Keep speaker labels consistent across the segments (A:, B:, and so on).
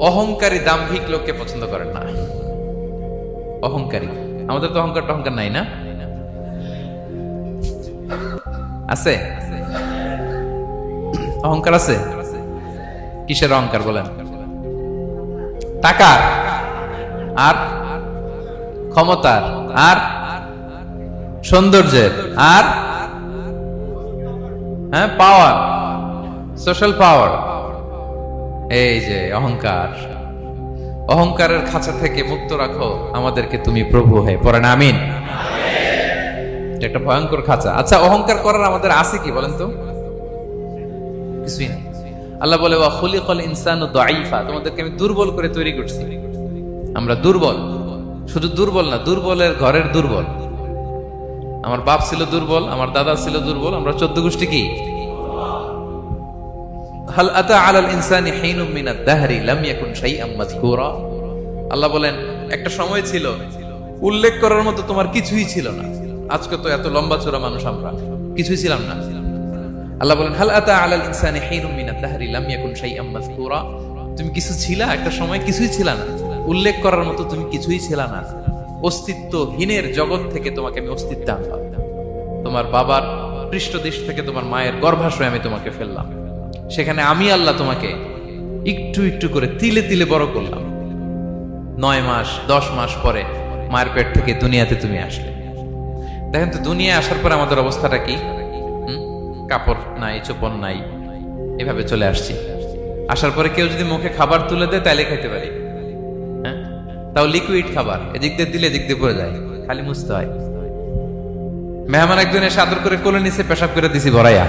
A: অহংকারী দাম্ভিক লোককে পছন্দ করেন না। অহংকারী। আমাদের তো অহংকার টহংকার নাই না? আছে? অহংকার আছে? কিসের অহংকার বলেন? টাকার। আর? ক্ষমতার। আর? সৌন্দর্যের। আর? হ্যাঁ পাওয়ার সোশ্যাল পাওয়ার এই যে অহংকার। অহংকারের খাঁচা থেকে মুক্ত রাখো। আমাদেরকে তুমি প্রভু হয়ে পড়েন আমিন। একটা ভয়ঙ্কর খাঁচা। আচ্ছা অহংকার করার আমাদের আছে কি বলেন তো? কিছুই আল্লাহ বলে, ওয়া খুলিকাল ইনসানু দাঈফা। তোমাদেরকে আমি দুর্বল করে তৈরি করছি। আমরা দুর্বল। শুধু দুর্বল না, দুর্বলের ঘরের দুর্বল। আমার বাপ ছিল দুর্বল, আমার দাদা ছিল দুর্বল। আমরা চোদ্দ গোষ্ঠী কি? হাল আতা আলাল ইনসানি হিনুম মিনাদ দাহরি লাম ইয়াকুন শাইআম মাযকুরা? আল্লাহ বলেন, একটা সময় ছিল, উল্লেখ করার মতো তোমার কিছুই ছিল না। আজকে তো এত লম্বা চোরা মানুষ আমরা, কিছুই ছিলাম না। আল্লাহ বলেন, হাল আতা আলাল ইনসানি হিনুম মিনাদ দাহরি লাম ইয়াকুন শাইআম মাযকুরা? তুমি কিছু ছিলা, একটা সময় কিছুই ছিল না। উল্লেখ করার মতো তুমি কিছুই ছিল না। অস্তিত্বহীনের জগৎ থেকে তোমাকে আমি অস্তিত্ব আনলাম। তোমার বাবার পৃষ্ঠদেশ থেকে তোমার মায়ের গর্ভাশয়ে আমি তোমাকে ফেললাম। সেখানে আমি আল্লাহ তোমাকে একটু একটু করে তিলে তিলে বড় করলাম। নয় মাস, দশ মাস পরে মায়ের পেট থেকে দুনিয়াতে তুমি আসলে। দেখেন তো, দুনিয়ায় আসার পর আমাদের অবস্থাটা কি? কাপড় নাই, চোপন নাই, এভাবে চলে আসছি। আসার পরে কেউ যদি মুখে খাবার তুলে দেয়, তাইলে খেতে পারি। হ্যাঁ? তাও লিকুইড খাবার, এদিক দিয়ে দিলে এদিক দিয়ে পড়ে যায়, খালি মুছতে হয়। মেহমান একজন এসে আদর করে কোলে নিচে পেশাব করে দিছি ভরাইয়া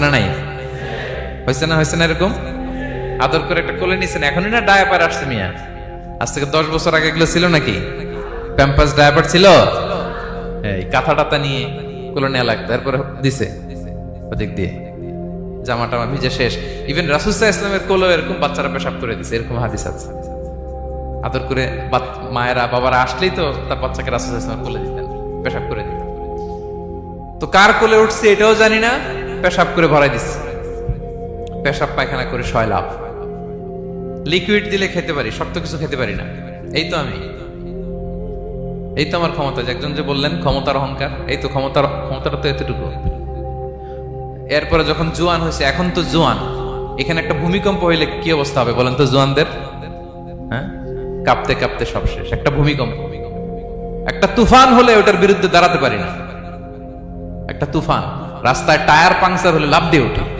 A: না নাই? হয়েছে না হয়েছে না এরকম? আদর করে একটা কোলে নিছেন, এখনই না ডায়াপার আসছে মিয়া। আজ থেকে দশ বছর আগে এগুলো ছিল নাকি? প্যাম্পাস ডায়াপার ছিল? এই কাঁথা টাতা নিয়ে কোলে নেওয়া লাগতো, তারপরে দিছে। ওদিক দিয়ে। জামা টামা ভিজে শেষ। ইভেন রাসুসাহ ইসলামের কোলো এরকম বাচ্চারা পেশাব করে দিছে, এরকম হাদিস আছে। আদর করে মায়েরা, বাবারা আসলেই তো তার বাচ্চাকে রাসুসাহ ইসলামের কোলে দিতেন, পেশাব করে দিতেন। তো কার কোলে উঠছে এটাও জানি না, পেশাব করে ভরাই দিচ্ছে। পেশাব পায়খানা করে লাভ। লিকুইড দিলে খেতে পারি, শক্ত কিছু খেতে পারি না। এই তো আমি। এই তো আমার ক্ষমতা একজন যে বললেন, ক্ষমতার অহংকার, এই তো ক্ষমতার, ক্ষমতাটা তো এতটুকু। এরপরে যখন জোয়ান হয়েছে, এখন তো জোয়ান। এখানে একটা ভূমিকম্প হইলে কি অবস্থা হবে বলেন তো জোয়ানদের? হ্যাঁ? কাঁপতে কাঁপতে সব শেষ। একটা ভূমিকম্প। একটা তুফান হলে ওটার বিরুদ্ধে দাঁড়াতে পারি না। একটা তুফান। রাস্তায় টায়ার পাংচার হলে লাভ দিয়ে উঠে।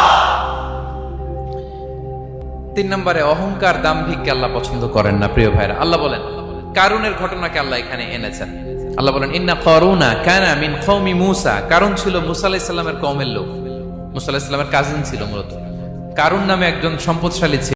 A: তিন নম্বরে, অহংকার দাম্ভিককে আল্লাহ পছন্দ করেন না, প্রিয় ভাইরা। আল্লাহ বলেন, কারুনের ঘটনাকে আল্লাহ এখানে এনেছেন। আল্লাহ বলেন, ইন্না করুনা কানা মিন কৌমি মুসা। কারণ ছিল মুসা সালামের কওমের লোক। মুসা আলাইহিস সালামের কাজিন ছিল মূলত। কারুন নামে একজন সম্পদশালী ছিল।